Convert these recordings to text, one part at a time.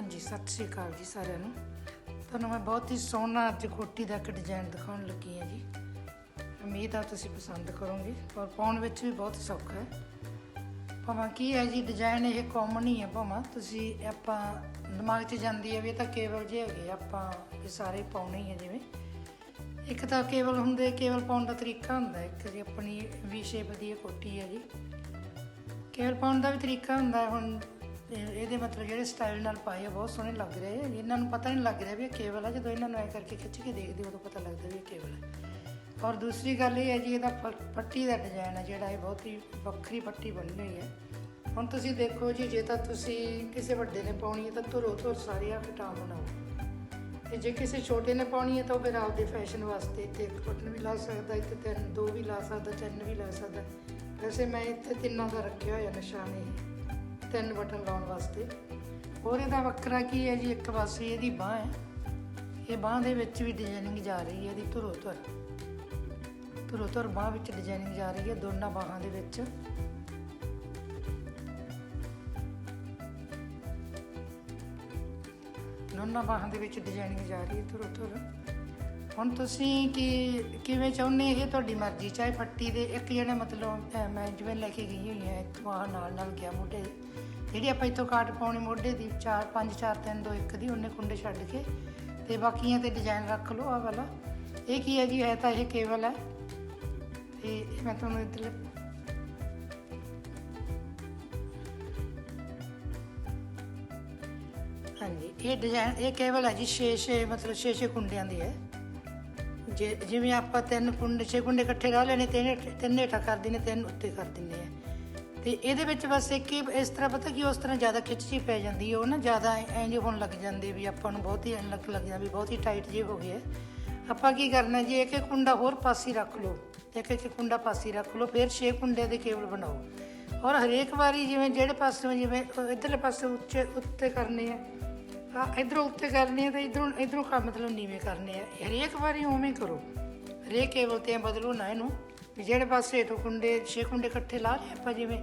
ਹਾਂਜੀ ਸਤਿ ਸ਼੍ਰੀ ਅਕਾਲ ਜੀ ਸਾਰਿਆਂ ਨੂੰ। ਤੁਹਾਨੂੰ ਮੈਂ ਬਹੁਤ ਹੀ ਸੋਹਣਾ ਅੱਜ ਕੋਟੀ ਦਾ ਇੱਕ ਡਿਜ਼ਾਈਨ ਦਿਖਾਉਣ ਲੱਗੀ ਹਾਂ ਜੀ। ਉਮੀਦ ਆ ਤੁਸੀਂ ਪਸੰਦ ਕਰੋਗੇ ਔਰ ਪਾਉਣ ਵਿੱਚ ਵੀ ਬਹੁਤ ਸੌਖਾ ਹੈ। ਭਾਵੇਂ ਕੀ ਹੈ ਜੀ ਡਿਜ਼ਾਈਨ ਇਹ ਕਾਮਨ ਹੀ ਹੈ ਭਾਵੇਂ ਤੁਸੀਂ ਆਪਾਂ ਦਿਮਾਗ 'ਚ ਜਾਂਦੀ ਹੈ ਵੀ ਇਹ ਤਾਂ ਕੇਵਲ ਜੇ ਹੈਗੇ ਆ, ਆਪਾਂ ਇਹ ਸਾਰੇ ਪਾਉਣੇ ਹੀ ਹੈ ਜਿਵੇਂ। ਇੱਕ ਤਾਂ ਕੇਵਲ ਹੁੰਦੇ ਕੇਵਲ ਪਾਉਣ ਦਾ ਤਰੀਕਾ ਹੁੰਦਾ ਇੱਕ ਜੀ ਆਪਣੀ ਵੀ ਸ਼ੇਪ ਦੀ ਇਹ ਕੋਟੀ ਹੈ ਜੀ। ਕੇਵਲ ਪਾਉਣ ਦਾ ਵੀ ਤਰੀਕਾ ਹੁੰਦਾ ਹੁਣ ਇਹ- ਇਹਦੇ ਮਤਲਬ ਜਿਹੜੇ ਸਟਾਈਲ ਨਾਲ ਪਾਏ ਆ, ਬਹੁਤ ਸੋਹਣੇ ਲੱਗ ਰਹੇ ਆ। ਇਹਨਾਂ ਨੂੰ ਪਤਾ ਨਹੀਂ ਲੱਗ ਰਿਹਾ ਵੀ ਇਹ ਕੇਵਲ ਆ। ਜਦੋਂ ਇਹਨਾਂ ਨੂੰ ਐ ਕਰਕੇ ਖਿੱਚ ਕੇ ਦੇਖਦੇ ਉਦੋਂ ਪਤਾ ਲੱਗਦਾ ਵੀ ਇਹ ਕੇਵਲ ਹੈ ਔਰ ਦੂਸਰੀ ਗੱਲ ਇਹ ਹੈ ਜੀ, ਇਹਦਾ ਪ- ਪੱਟੀ ਦਾ ਡਿਜ਼ਾਈਨ ਹੈ ਜਿਹੜਾ, ਇਹ ਬਹੁਤ ਹੀ ਵੱਖਰੀ ਪੱਟੀ ਬਣੀ ਹੋਈ ਹੈ ਹੁਣ ਤੁਸੀਂ ਦੇਖੋ ਜੀ, ਜੇ ਤਾਂ ਤੁਸੀਂ ਕਿਸੇ ਵੱਡੇ ਨੇ ਪਾਉਣੀ ਹੈ ਤਾਂ ਧੁਰੋ ਧੁਰ ਸਾਰੇ ਆ ਖਟਾ ਬਣਾਓ। ਤੇ ਜੇ ਕਿਸੇ ਛੋਟੇ ਨੇ ਪਾਉਣੀ ਹੈ ਤਾਂ ਉਹ ਫਿਰ ਆਪਦੇ ਫੈਸ਼ਨ ਵਾਸਤੇ ਇੱਥੇ ਇੱਕ ਬਟਨ ਵੀ ਲਾ ਸਕਦਾ, ਇੱਥੇ ਤਿੰਨ, ਦੋ ਵੀ ਲਾ ਸਕਦਾ, ਤਿੰਨ ਵੀ ਲਾ ਸਕਦਾ। ਵੈਸੇ ਮੈਂ ਇੱਥੇ ਤਿੰਨਾਂ ਦਾ ਰੱਖਿਆ ਹੋਇਆ, ਨਿਸ਼ਾਨ ਇਹ। ਤਿੰਨ ਬਟਨ ਲਾਉਣ ਵਾਸਤੇ। ਹੋਰ ਇਹਦਾ ਵੱਖਰਾ ਕੀ ਹੈ ਜੀ? ਇੱਕ ਪਾਸੇ ਇਹਦੀ ਬਾਹ ਹੈ। ਇਹ ਬਾਹ ਦੇ ਵਿੱਚ ਵੀ ਡਿਜ਼ਾਈਨਿੰਗ ਜਾ ਰਹੀ ਹੈ ਇਹਦੀ ਧੁਰੋ ਧੁਰ ਧੁਰੋ ਧੁਰ ਬਾਹ ਵਿੱਚ ਡਿਜ਼ਾਈਨਿੰਗ ਜਾ ਰਹੀ ਹੈ ਦੋਨਾਂ ਬਾਹਾਂ ਦੇ ਵਿੱਚ। ਦੋਨਾਂ ਬਾਹਾਂ ਦੇ ਵਿੱਚ ਡਿਜ਼ਾਈਨਿੰਗ ਜਾ ਰਹੀ ਹੈ ਧੁਰੋ ਧੁਰ ਹੁਣ ਤੁਸੀਂ ਕੀ ਕਿਵੇਂ ਚਾਹੁੰਦੇ ਇਹ ਤੁਹਾਡੀ ਮਰਜ਼ੀ ਚਾਹੇ ਪੱਟੀ ਦੇ ਇੱਕ ਜਿਹੜਾ ਮਤਲਬ ਅਹ, ਮੈਂ ਜਿਵੇਂ ਲੈ ਕੇ ਗਈ ਹੋਈ ਹਾਂ ਇੱਥੋਂ ਆਹ ਨਾਲ ਨਾਲ ਗਿਆ ਮੋਢੇ। ਦੇ। ਜਿਹੜੀ ਆਪਾਂ ਇੱਥੋਂ ਕਾਟ ਪਾਉਣੀ ਮੋਢੇ ਦੀ 4 5 4 3 2 1 ਦੀ ਉਹਨੇ ਕੁੰਡੇ ਛੱਡ ਕੇ ਤੇ ਬਾਕੀਆਂ ਤੇ ਡਿਜ਼ਾਈਨ ਰੱਖ ਲਓ ਆਹ ਵਾਲਾ। ਇਹ ਕੀ ਹੈ ਜੀ? ਹੈ ਤਾਂ ਇਹ ਕੇਵਲ ਹੈ। ਤੇ ਇਹ ਮੈਂ ਤੁਹਾਨੂੰ ਇੱਧਰ ਹਾਂਜੀ ਇਹ ਡਿਜ਼ਾਈਨ ਇਹ ਕੇਵਲ ਹੈ ਜੀ 6 6 ਮਤਲਬ 6 6 ਕੁੰਡਿਆਂ ਦੀ ਹੈ। ਜੇ ਜਿਵੇਂ ਆਪਾਂ ਤਿੰਨ ਕੁੰਡੇ, ਛੇ ਕੁੰਡੇ ਇਕੱਠੇ ਲਾ ਲੈਣੇ, ਤਿੰਨ ਤਿੰਨ ਹੇਠਾਂ ਕਰ ਦਿੰਨੇ ਤਿੰਨ ਉੱਤੇ ਕਰ ਦਿੰਨੇ ਆ। ਤੇ ਇਹਦੇ ਵਿੱਚ ਬਸ ਇੱਕ ਹੀ, ਇਸ ਤਰ੍ਹਾਂ ਪਤਾ ਕਿ ਉਸ ਤਰ੍ਹਾਂ ਜ਼ਿਆਦਾ ਖਿੱਚੀ ਪੈ ਜਾਂਦੀ ਹੈ ਉਹ ਨਾ ਜ਼ਿਆਦਾ ਇੰਜ ਹੋਣ ਲੱਗ ਜਾਂਦੇ ਵੀ ਆਪਾਂ ਨੂੰ ਬਹੁਤ ਹੀ ਐਂ ਲੱਗ ਲੱਗ ਜਾਂਦਾ ਵੀ ਬਹੁਤ ਹੀ ਟਾਈਟ ਜਿਹੇ ਹੋ ਗਏ ਆ। ਆਪਾਂ ਕੀ ਕਰਨਾ ਜੀ, ਇੱਕ ਇੱਕ ਕੁੰਡਾ ਹੋਰ ਪਾਸੇ ਰੱਖ ਲਓ, ਇੱਕ ਇੱਕ ਕੁੰਡਾ ਪਾਸੇ ਰੱਖ ਲਓ, ਫਿਰ ਛੇ ਕੁੰਡੇ ਦੇ ਕੇਬਲ ਬਣਾਓ। ਔਰ ਹਰੇਕ ਵਾਰੀ ਜਿਵੇਂ ਜਿਹੜੇ ਪਾਸੇ ਜਿਵੇਂ ਉਹ ਇੱਧਰਲੇ ਪਾਸੇ ਉੱਚੇ ਉੱਤੇ ਕਰਨੇ ਆ ਆ ਇਧਰੋਂ ਉੱਤੇ ਕਰਨੇ ਆ ਤਾਂ ਇਧਰੋਂ ਇਧਰੋਂ ਕੰਮ ਮਤਲਬ ਨੀਵੇਂ ਕਰਨੇ ਆ। ਹਰੇਕ ਵਾਰੀ ਉਵੇਂ ਕਰੋ। ਹਰੇਕ ਕੇਬਲ ਤੇ ਬਦਲੋ ਨਾ ਇਹਨੂੰ। ਵੀ ਜਿਹੜੇ ਪਾਸੇ ਤੋਂ ਕੁੰਡੇ, ਛੇ ਕੁੰਡੇ ਇਕੱਠੇ ਲਾ ਲਏ ਆਪਾਂ ਜਿਵੇਂ।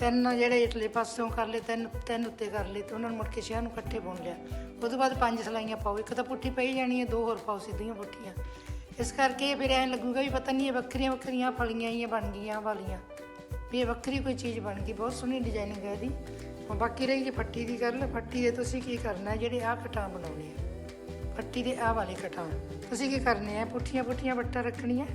ਤਿੰਨ ਜਿਹੜੇ ਇਟਲੇ ਪਾਸਿਓਂ ਕਰ ਲਏ, ਤਿੰਨ ਤਿੰਨ ਉੱਤੇ ਕਰ ਲਏ ਤੇ ਉਹਨਾਂ ਨੂੰ ਮੁੜ ਕੇ ਛੇ ਨੂੰ ਇਕੱਠੇ ਬੁਣ ਲਿਆ। ਉਸ ਤੋਂ ਬਾਅਦ ਪੰਜ ਸਲਾਈਆਂ ਪਾਓ। ਇੱਕ ਤਾਂ ਪੁੱਠੀ ਪਈ ਜਾਣੀ ਹੈ, ਦੋ ਹੋਰ ਪਾਓ, ਸਿੱਧੀਆਂ ਪੁੱਠੀਆਂ। ਇਸ ਕਰਕੇ ਫਿਰ ਐਂ ਲੱਗੂਗਾ ਵੀ ਪਤਾ ਨਹੀਂ ਇਹ ਵੱਖਰੀਆਂ ਵੱਖਰੀਆਂ ਫਲੀਆਂ ਹੀ ਬਣ ਗਈਆਂ ਵਾਲੀਆਂ। ਵੀ ਇਹ ਵੱਖਰੀ ਕੋਈ ਚੀਜ਼ ਬਣ ਗਈ, ਬਹੁਤ ਸੋਹਣੀ ਡਿਜ਼ਾਈਨਿੰਗ ਹੈ ਇਹਦੀ। ਹੁਣ ਬਾਕੀ ਰਹੀ ਜੀ ਫੱਟੀ ਦੀ ਗੱਲ ਫੱਟੀ ਦੇ ਤੁਸੀਂ ਕੀ ਕਰਨਾ ਹੈ ਜਿਹੜੇ ਆਹ ਕਟਾਂ ਬਣਾਉਣੇ ਆ ਫੱਟੀ ਦੇ ਆਹ ਵਾਲੇ ਕਟਾਂ। ਤੁਸੀਂ ਕੀ ਕਰਨੇ ਆ, ਪੁੱਠੀਆਂ ਪੁੱਠੀਆਂ ਵੱਟਾਂ ਰੱਖਣੀਆਂ?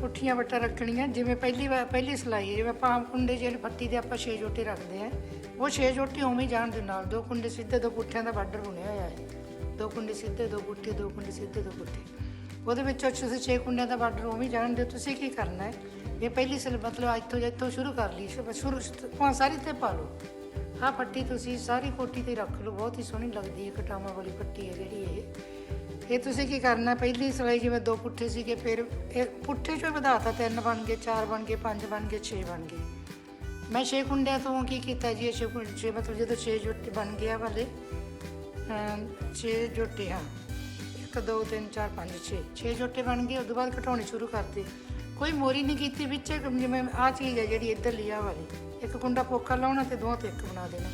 ਪੁੱਠੀਆਂ ਵੱਟਾਂ ਰੱਖਣੀਆਂ, ਜਿਵੇਂ ਪਹਿਲੀ ਵਾਰ, ਪਹਿਲੀ ਸਲਾਈ ਜਿਵੇਂ ਆਪਾਂ ਕੁੰਡੇ ਜਿਹੜੇ ਫੱਟੀ ਦੇ ਆਪਾਂ 6 ਜੋਟੇ ਰੱਖਦੇ ਆ, ਉਹ 6 ਜੋਟੇ ਉਵੇਂ ਜਾਣ ਦੇ ਨਾਲ, ਦੋ ਕੁੰਡੇ ਸਿੱਧੇ, ਦੋ ਪੁੱਠਿਆਂ ਦਾ ਬਾਰਡਰ ਬਣਿਆ ਹੋਇਆ ਹੈ। ਦੋ ਕੁੰਡੇ ਸਿੱਧੇ, ਦੋ ਪੁੱਠੇ, ਦੋ ਕੁੰਡੇ ਸਿੱਧੇ, ਦੋ ਪੁੱਠੇ। ਉਹਦੇ ਵਿੱਚੋਂ ਤੁਸੀਂ 6 ਕੁੰਡਿਆਂ ਦਾ ਬਾਰਡਰ ਉਵੇਂ ਹੀ ਜਾਣ ਦਿਓ, ਤੁਸੀਂ ਕੀ ਕਰਨਾ ਹੈ? ਇਹ ਪਹਿਲੀ ਸਲ ਮਤਲਬ ਇੱਥੋਂ ਇੱਥੋਂ ਸ਼ੁਰੂ ਕਰ ਲਈ, ਸ਼ੁਰੂ ਸ਼ੁਰੂ ਭਾਵੇਂ ਸਾਰੀ ਤੇ ਪਾ ਲਓ। ਆਹ ਪੱਟੀ ਤੁਸੀਂ ਸਾਰੀ ਕੋਟੀ ਤੇ ਰੱਖ ਲਓ, ਬਹੁਤ ਹੀ ਸੋਹਣੀ ਲੱਗਦੀ ਹੈ, ਕਟਾਵਾਂ ਵਾਲੀ ਪੱਟੀ ਹੈ ਜਿਹੜੀ ਇਹ। ਇਹ ਤੁਸੀਂ ਕੀ ਕਰਨਾ ਪਹਿਲੀ ਸਿਲਾਈ ਜਿਵੇਂ ਦੋ ਪੁੱਠੇ ਸੀਗੇ, ਫਿਰ ਇਹ ਪੁੱਠੇ ਚੋਂ ਵਧਾਤਾ, ਤਿੰਨ ਬਣ ਗਏ, ਚਾਰ ਬਣ ਗਏ, ਪੰਜ ਬਣ ਗਏ, ਛੇ ਬਣ ਗਏ। ਮੈਂ ਛੇ ਕੁੰਡਿਆਂ ਤੋਂ ਕੀ ਕੀਤਾ ਜੀ? ਇਹ 6 ਛੇ ਮਤਲਬ ਜਦੋਂ 6 ਜੋਟੇ ਬਣ ਗਿਆ ਵਾਲੇ 6 ਜੋਟੇ, ਹਾਂ। 1 2 3 4 5 6 6 ਜੋਟੇ ਬਣ ਗਏ, ਉਦੋਂ ਬਾਅਦ ਘਟਾਉਣੇ ਸ਼ੁਰੂ ਕਰਤੇ। ਕੋਈ ਮੋਰੀ ਨਹੀਂ ਕੀਤੀ ਵਿੱਚ, ਜਿਵੇਂ ਆਹ ਚੀਜ਼ ਹੈ ਜਿਹੜੀ ਇੱਧਰ ਲਿਆ ਵਾਲੀ। ਇੱਕ ਕੁੰਡਾ ਪੋਕਾ ਲਾਉਣਾ ਤੇ ਦੋਹਾਂ ਤੋਂ ਇੱਕ ਬਣਾ ਦੇਣਾ।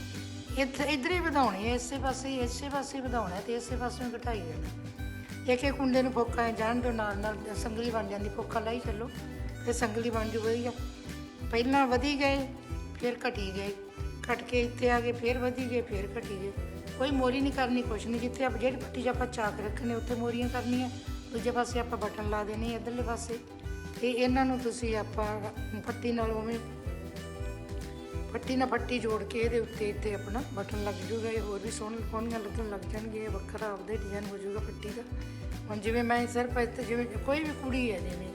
ਇੱਥੇ, ਇੱਧਰ ਹੀ ਵਧਾਉਣੀ ਹੈ ਇਸੇ ਪਾਸੇ ਇਸੇ ਪਾਸੇ ਵਧਾਉਣਾ ਹੈ ਤੇ ਇਸੇ ਪਾਸੇ ਨੂੰ ਘਟਾਈ ਜਾਣਾ। ਇੱਕ ਇੱਕ ਕੁੰਡੇ ਨੂੰ ਫੋਕਾ ਜਾਣ ਦੋ ਨਾਲ ਨਾਲ ਸੰਗਲੀ ਬਣ ਜਾਂਦੀ ਫੋਕਾ ਲਾਈ ਚੱਲੋ, ਤੇ ਸੰਗਲੀ ਬਣ ਜੂ ਵਧੀਆ। ਪਹਿਲਾਂ ਵਧੀ ਗਏ, ਫਿਰ ਘਟੀ ਗਏ। ਘਟ ਕੇ ਇੱਥੇ ਆ ਗਏ, ਫਿਰ ਵਧੀ ਗਏ, ਫਿਰ ਘਟੀ ਗਏ। ਕੋਈ ਮੋਰੀ ਨਹੀਂ ਕਰਨੀ, ਕੁਛ ਨਹੀਂ। ਜਿੱਥੇ ਆਪਾਂ ਜਿਹੜੀ ਪੱਟੀ 'ਚ ਆਪਾਂ ਚਾਕ ਰੱਖਣੇ, ਉੱਥੇ ਮੋਰੀਆਂ ਕਰਨੀਆਂ। ਦੂਜੇ ਪਾਸੇ ਆਪਾਂ ਬਟਨ ਲਾ ਦੇਣੇ ਇੱਧਰਲੇ ਪਾਸੇ। ਤੇ ਇਹਨਾਂ ਨੂੰ ਤੁਸੀਂ ਆਪਾਂ ਪੱਟੀ ਨਾਲ ਉਵੇਂ ਪੱਟੀ ਨਾਲ ਪੱਟੀ ਜੋੜ ਕੇ ਇਹਦੇ ਉੱਤੇ ਇੱਥੇ ਆਪਣਾ ਬਟਨ ਲੱਗ ਜੂਗਾ। ਇਹ ਹੋਰ ਵੀ ਸੋਹਣੇ ਸੋਹਣੀਆਂ ਲੱਗਣ ਲੱਗ ਜਾਣਗੇ ਵੱਖਰਾ ਆਪਦੇ ਡਿਜ਼ਾਈਨ ਹੋ ਜਾਊਗਾ ਪੱਟੀ ਦਾ। ਹੁਣ ਜਿਵੇਂ ਮੈਂ ਸਿਰਫ ਇੱਥੇ ਜਿਵੇਂ ਕੋਈ ਵੀ ਕੁੜੀ ਹੈ, ਜਿਵੇਂ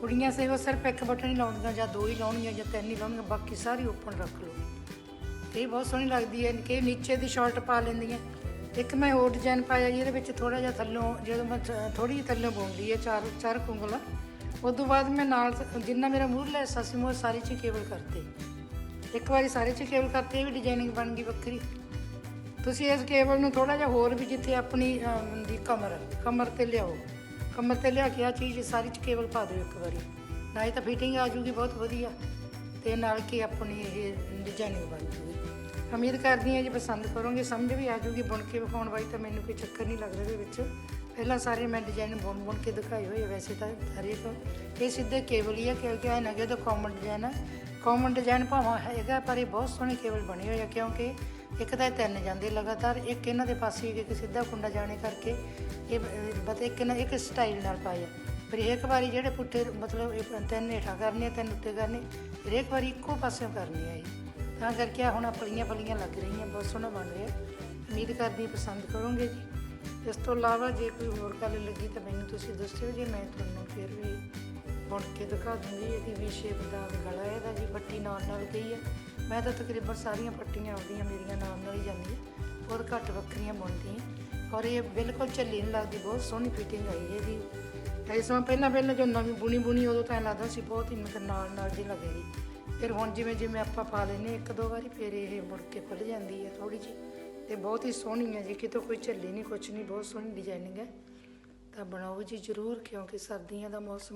ਕੁੜੀਆਂ ਸੇ ਉਹ ਸਿਰਫ ਇੱਕ ਬਟਨ ਹੀ ਲਾਉਣਗੀਆਂ ਜਾਂ ਦੋ ਹੀ ਲਾਉਣਗੀਆਂ ਜਾਂ ਤਿੰਨ ਹੀ ਲਾਉਣਗੀਆਂ, ਬਾਕੀ ਸਾਰੀ ਓਪਨ ਰੱਖ ਲਓ। ਇਹ ਬਹੁਤ ਸੋਹਣੀ ਲੱਗਦੀ ਹੈ ਕਿ ਨੀਚੇ ਦੀ ਸ਼ਾਰਟ ਪਾ ਲੈਂਦੀਆਂ ਇੱਕ ਮੈਂ ਹੋਰ ਡਿਜ਼ਾਈਨ ਪਾਇਆ ਜੀ, ਇਹਦੇ ਵਿੱਚ ਥੋੜਾ ਜਿਹਾ ਥੱਲੋਂ ਜਦੋਂ ਮੈਂ ਥੋੜੀ ਜਿਹੀ ਥੱਲੋਂ ਬੁਣਦੀ ਹੈ ਚਾਰ ਚਾਰ ਕੁੰਗਲਾ। ਉਸ ਤੋਂ ਬਾਅਦ ਮੈਂ ਨਾਲ ਜਿੰਨਾ ਮੇਰਾ ਮੂਹਰਲਾ ਹਿੱਸਾ ਸੀ ਮੈਂ ਉਹ ਸਾਰੇ ਚ ਕੇਬਲ ਕਰਤੇ। ਇੱਕ ਵਾਰੀ ਸਾਰੇ ਚ ਕੇਬਲ ਕਰਤੇ ਇਹ ਵੀ ਡਿਜ਼ਾਈਨਿੰਗ ਬਣ ਗਈ ਵੱਖਰੀ। ਤੁਸੀਂ ਇਸ ਕੇਬਲ ਨੂੰ ਥੋੜਾ ਜਿਹਾ ਹੋਰ ਵੀ ਜਿੱਥੇ ਆਪਣੀ ਅਹ, ਕਮਰ ਕਮਰ ਤੇ ਲਿਆਓ। ਕਮਰ ਤੇ ਲਿਆ ਕੇ ਆ ਚੀਜ਼ ਸਾਰੀ ਚ ਕੇਬਲ ਪਾ ਦਿਓ ਇੱਕ ਵਾਰੀ। ਨਾ ਨਹੀਂ ਤਾਂ ਫਿਟਿੰਗ ਆ ਜੂਗੀ ਬਹੁਤ ਵਧੀਆ। ਤੇ ਨਾਲ ਕੀ ਆਪਣੀ ਇਹ ਡਿਜ਼ਾਈਨਿੰਗ ਬਣ ਜੂਗੀ। ਉਮੀਦ ਕਰਦੀ ਹਾਂ ਜੀ ਪਸੰਦ ਕਰੋਗੇ, ਸਮਝ ਵੀ ਆ ਜੂਗੀ, ਬੁਣ ਕੇ ਵਿਖਾਉਣ ਵਾਲੀ ਤਾਂ ਮੈਨੂੰ ਕੋਈ ਚੱਕਰ ਨਹੀਂ ਲੱਗਦਾ ਇਹਦੇ ਵਿੱਚ। ਪਹਿਲਾਂ ਸਾਰੇ ਮੈਂ ਡਿਜ਼ਾਈਨ ਬੁਣ ਬੁਣ ਕੇ ਦਿਖਾਈ ਹੋਈ ਹੈ ਵੈਸੇ ਤਾਂ ਹਰੇਕ ਇਹ ਸਿੱਧੇ ਕੇਬਲ ਹੀ ਹੈ ਕਿਉਂਕਿ ਇਹ ਨਗੇ ਦਾ ਕਾਮਨ ਡਿਜ਼ਾਈਨ ਆ। ਕਾਮਨ ਡਿਜ਼ਾਈਨ ਭਾਵਾਂ ਹੈਗਾ, ਪਰ ਇਹ ਬਹੁਤ ਸੋਹਣੀ ਕੇਬਲ ਬਣੇ ਹੋਏ ਆ, ਕਿਉਂਕਿ ਇੱਕ ਤਾਂ ਇਹ ਤਿੰਨ ਜਾਂਦੇ ਲਗਾਤਾਰ, ਇੱਕ ਇਹਨਾਂ ਦੇ ਪਾਸੇ ਇੱਕ ਸਿੱਧਾ ਕੁੰਡਾ ਜਾਣੇ ਕਰਕੇ ਇਹ ਬਤ ਇੱਕ ਨਾ ਇੱਕ ਸਟਾਈਲ ਨਾਲ ਪਾਇਆ ਪਰ ਇੱਕ ਵਾਰੀ ਜਿਹੜੇ ਪੁੱਠੇ ਮਤਲਬ ਇਹ ਤਿੰਨ ਹੇਠਾਂ ਕਰਨੇ ਤਿੰਨ ਉੱਤੇ ਕਰਨੇ ਹਰੇਕ ਵਾਰੀ ਇੱਕੋ ਪਾਸਿਓਂ ਕਰਨੀ ਹੈ ਇਹ। ਤਾਂ ਕਰਕੇ ਆਹ ਹੁਣ ਆਹ ਫਲੀਆਂ ਫਲੀਆਂ ਲੱਗ ਰਹੀਆਂ ਬਹੁਤ ਸੋਹਣਾ ਬਣ ਰਿਹਾ। ਉਮੀਦ ਕਰਦੀ ਪਸੰਦ ਕਰੋਗੇ ਜੀ। ਇਸ ਤੋਂ ਇਲਾਵਾ ਜੇ ਕੋਈ ਹੋਰ ਗੱਲ ਲੱਗੀ ਤਾਂ ਮੈਨੂੰ ਤੁਸੀਂ ਦੱਸਿਓ ਜੀ, ਮੈਂ ਤੁਹਾਨੂੰ ਫਿਰ ਵੀ ਬੁਣ ਕੇ ਦਿਖਾ ਦੂੰਗੀ ਇਹਦੀ ਵੀ ਸ਼ੇਪ ਦਾ ਗਲਾ ਇਹਦਾ ਜੀ ਪੱਟੀ ਨਾਲ ਨਾਲ ਗਈ ਹੈ। ਮੈਂ ਤਾਂ ਤਕਰੀਬਨ ਸਾਰੀਆਂ ਪੱਟੀਆਂ ਆਉਂਦੀਆਂ ਮੇਰੀਆਂ ਨਾਲ ਨਾਲ ਹੀ ਜਾਂਦੀਆਂ, ਬਹੁਤ ਘੱਟ ਵੱਖਰੀਆਂ ਬੁਣਦੀ ਹਾਂ। ਔਰ ਇਹ ਬਿਲਕੁਲ ਝੱਲੀ ਨਹੀਂ ਲੱਗਦੀ, ਬਹੁਤ ਸੋਹਣੀ ਫਿਟਿੰਗ ਆਈ ਹੈ ਇਹਦੀ ਇਸ ਸਮਾਂ ਪਹਿਲਾਂ ਪਹਿਲਾਂ ਜੋ ਨਵੀਂ ਬੁਣੀ ਬੁਣੀ ਉਦੋਂ ਤਾਂ ਐਂ ਲੱਗਦਾ ਸੀ ਬਹੁਤ ਹੀ ਮਤਲਬ ਨਾਲ ਨਾਲ ਜੀ ਲੱਗੇਗੀ ਫਿਰ ਹੁਣ ਜਿਵੇਂ ਜਿਵੇਂ ਆਪਾਂ ਪਾ ਲੈਨੇ ਇੱਕ ਦੋ ਵਾਰੀ ਫਿਰ ਇਹ ਮੁੜ ਕੇ ਖੁੱਲ ਜਾਂਦੀ ਹੈ ਥੋੜੀ ਜਿਹੀ। ਤੇ ਬਹੁਤ ਹੀ ਸੋਹਣੀ ਹੈ ਜੀ, ਕਿਤੋਂ ਕੋਈ ਝੱਲੀ ਨਹੀਂ, ਕੁਛ ਨਹੀਂ, ਬਹੁਤ ਸੋਹਣੀ ਡਿਜ਼ਾਈਨਿੰਗ ਹੈ। ਤਾਂ ਬਣਾਓ ਜੀ ਜ਼ਰੂਰ, ਕਿਉਂਕਿ ਸਰਦੀਆਂ ਦਾ ਮੌਸਮ